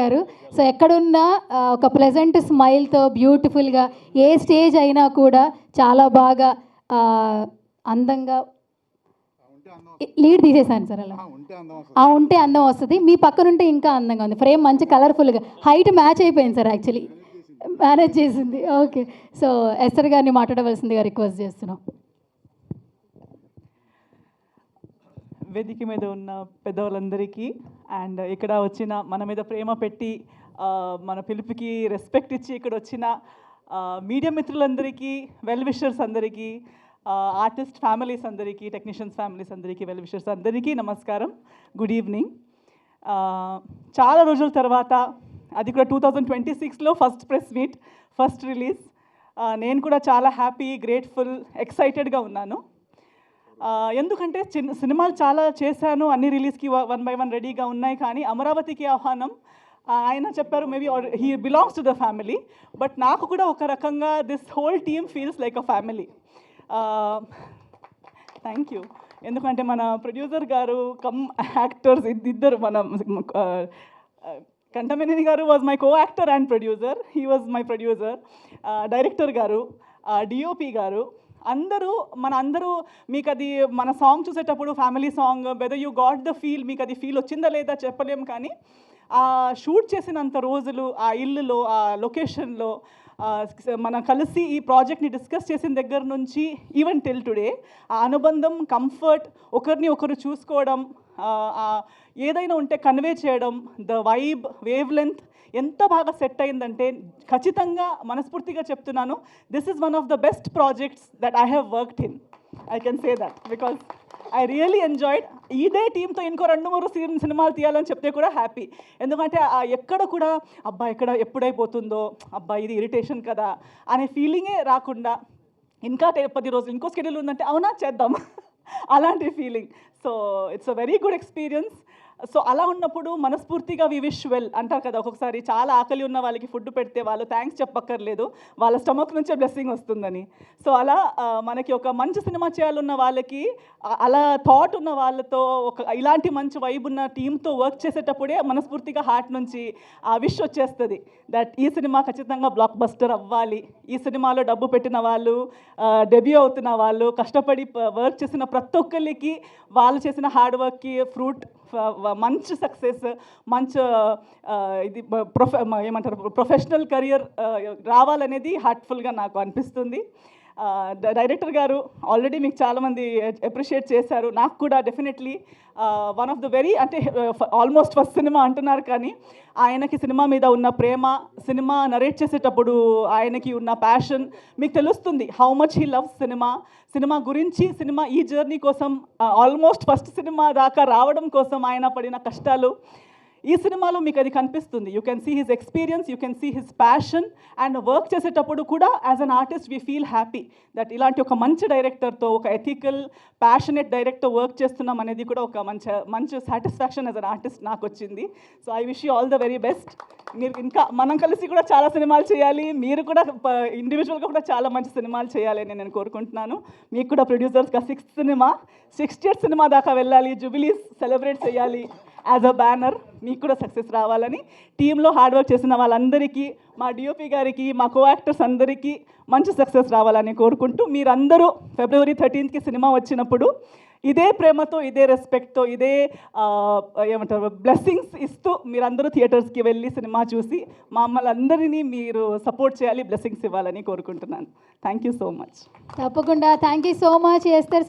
గారు. సో ఎక్కడున్నా ఒక ప్లెజెంట్ స్మైల్తో బ్యూటిఫుల్గా ఏ స్టేజ్ అయినా కూడా చాలా బాగా అందంగా లీడ్ తీసేసాను సార్ అలా. ఉంటే అందం వస్తుంది. ఆ ఉంటే అందం వస్తుంది. మీ పక్కన ఉంటే ఇంకా అందంగా ఉంది. ఫ్రేమ్ మంచి కలర్ఫుల్గా హైట్ మ్యాచ్ అయిపోయింది సార్ యాక్చువల్లీ మేనేజ్ చేసింది. ఓకే సో ఎస్ఆర్ గారిని మాట్లాడవలసిందిగా రిక్వెస్ట్ చేస్తున్నాం. వేదిక మీద ఉన్న పెద్దవాళ్ళందరికీ అండ్ ఇక్కడ వచ్చిన మన మీద ప్రేమ పెట్టి మన పిలుపుకి రెస్పెక్ట్ ఇచ్చి ఇక్కడ వచ్చిన మీడియా మిత్రులందరికీ వెల్ విషర్స్ అందరికీ ఆర్టిస్ట్ ఫ్యామిలీస్ అందరికీ టెక్నీషియన్స్ ఫ్యామిలీస్ అందరికీ వెల్ విషర్స్ అందరికీ నమస్కారం. గుడ్ ఈవినింగ్ చాలా రోజుల తర్వాత అది కూడా టూ థౌజండ్ ట్వంటీ సిక్స్లో first press meet first release నేను కూడా చాలా హ్యాపీ గ్రేట్ఫుల్ ఎక్సైటెడ్గా ఉన్నాను. ఎందుకంటే చిన్న సినిమాలు చాలా చేశాను అన్ని రిలీజ్కి వన్ బై వన్ రెడీగా ఉన్నాయి. కానీ అమరావతికి ఆహ్వానం ఆయన చెప్పారు maybe he belongs to the family but నాకు కూడా ఒక రకంగా this whole team feels like a family thank you ఎందుకంటే మన ప్రొడ్యూసర్ గారు కమ్ యాక్టర్స్ ఇద్దరు మన కంటమినేని గారు was my co actor and producer he was my producer director గారు డిఓపి గారు అందరూ మన అందరూ మీకు అది మన సాంగ్ చూసేటప్పుడు family song whether you got the feel మీకు అది ఫీల్ వచ్చిందా లేదా చెప్పలేం కానీ ఆ షూట్ చేసినంత రోజులు ఆ ఇల్లులో ఆ లొకేషన్లో మనం కలిసి ఈ ప్రాజెక్ట్ని డిస్కస్ చేసిన దగ్గర నుంచి ఈవెన్ టిల్ టుడే ఆ అనుబంధం కంఫర్ట్ ఒకరిని ఒకరు చూసుకోవడం ఏదైనా ఉంటే కన్వే చేయడం ద వైబ్ వేవ్ లెంత్ ఎంత బాగా సెట్ అయిందంటే ఖచ్చితంగా మనస్ఫూర్తిగా చెప్తున్నాను this is one of the best projects that I have worked in I can say that because I really enjoyed ఇదే టీంతో ఇంకో రెండు మూడు సీన్ సినిమాలు తీయాలని చెప్తే కూడా హ్యాపీ ఎందుకంటే ఆ ఎక్కడ కూడా అబ్బా ఎక్కడ ఎప్పుడైపోతుందో అబ్బా ఇది ఇరిటేషన్ కదా అనే ఫీలింగే రాకుండా ఇంకా పది రోజులు ఇంకో స్కెడ్యూల్ ఉందంటే అవునా చేద్దాం. అలాంటి feeling so it's a very good experience so అలా ఉన్నప్పుడు మనస్ఫూర్తిగా వి విష్ వెల్ అంటారు కదా ఒక్కొక్కసారి. చాలా ఆకలి ఉన్న వాళ్ళకి ఫుడ్ పెడితే వాళ్ళు థ్యాంక్స్ చెప్పక్కర్లేదు. వాళ్ళ స్టమక్ నుంచే బ్లెస్సింగ్ వస్తుందని. సో అలా మనకి ఒక మంచి సినిమా చేయాలన్న వాళ్ళకి అలా థాట్ ఉన్న వాళ్ళతో ఒక ఇలాంటి మంచి వైబ్ ఉన్న టీంతో వర్క్ చేసేటప్పుడే మనస్ఫూర్తిగా హార్ట్ నుంచి ఆ విష్ వచ్చేస్తుంది. దట్ ఈ సినిమా ఖచ్చితంగా బ్లాక్ బస్టర్ అవ్వాలి. ఈ సినిమాలో డబ్బు పెట్టిన వాళ్ళు డెబ్యూ అవుతున్న వాళ్ళు కష్టపడి వర్క్ చేసిన ప్రతి ఒక్కరికి వాళ్ళు చేసిన హార్డ్ వర్క్కి ఫ్రూట్ మంచి సక్సెస్ మంచి ఇది ప్రొఫె ఏమంటారు ప్రొఫెషనల్ కెరియర్ రావాలనేది హార్ట్ఫుల్గా నాకు అనిపిస్తుంది. డైరెక్టర్ గారు ఆల్రెడీ మీకు చాలామంది అప్రిషియేట్ చేశారు. నాకు కూడా definitely one of the very అంటే ఆల్మోస్ట్ ఫస్ట్ సినిమా అంటున్నారు కానీ ఆయనకి సినిమా మీద ఉన్న ప్రేమ సినిమా నరేట్ చేసేటప్పుడు ఆయనకి ఉన్న ప్యాషన్ మీకు తెలుస్తుంది how much he love cinema cinema గురించి సినిమా ఈ జర్నీ కోసం ఆల్మోస్ట్ ఫస్ట్ సినిమా దాకా రావడం కోసం ఆయన పడిన కష్టాలు. ఈ సినిమాలో మీకు అది కనిపిస్తుంది. You can see his experience you can see his passion and work చేసేటప్పుడు కూడా as an artist we feel happy that ఇలాంటి ఒక మంచి డైరెక్టర్తో ఒక ఎథికల్ ప్యాషనెట్ డైరెక్టర్ వర్క్ చేస్తున్నాం అనేది కూడా ఒక మంచి మంచి సాటిస్ఫాక్షన్ యాజ్ అన్ ఆర్టిస్ట్ నాకు వచ్చింది. So I wish you all the very best మీరు ఇంకా మనం కలిసి కూడా చాలా సినిమాలు చేయాలి. మీరు కూడా ఇండివిజువల్గా కూడా చాలా మంచి సినిమాలు చేయాలని నేను కోరుకుంటున్నాను. మీకు కూడా ప్రొడ్యూసర్స్గా sixth cinema sixth year cinema దాకా వెళ్ళాలి. జూబిలీస్ సెలబ్రేట్ చేయాలి. యాజ్ అ బ్యానర్ మీకు కూడా సక్సెస్ రావాలని. టీంలో హార్డ్ వర్క్ చేసిన వాళ్ళందరికీ మా డిఓపి గారికి మా కో యాక్టర్స్ అందరికీ మంచి సక్సెస్ రావాలని కోరుకుంటూ మీరందరూ ఫిబ్రవరి థర్టీన్త్కి సినిమా వచ్చినప్పుడు ఇదే ప్రేమతో ఇదే రెస్పెక్ట్తో ఇదే ఏమంటారు బ్లెస్సింగ్స్ ఇస్తూ మీరందరూ థియేటర్స్కి వెళ్ళి సినిమా చూసి మమ్మల్ని అందరినీ మీరు సపోర్ట్ చేయాలి బ్లెస్సింగ్స్ ఇవ్వాలని కోరుకుంటున్నాను. థ్యాంక్ యూ సో మచ్ తప్పకుండా. Thank you so much Esther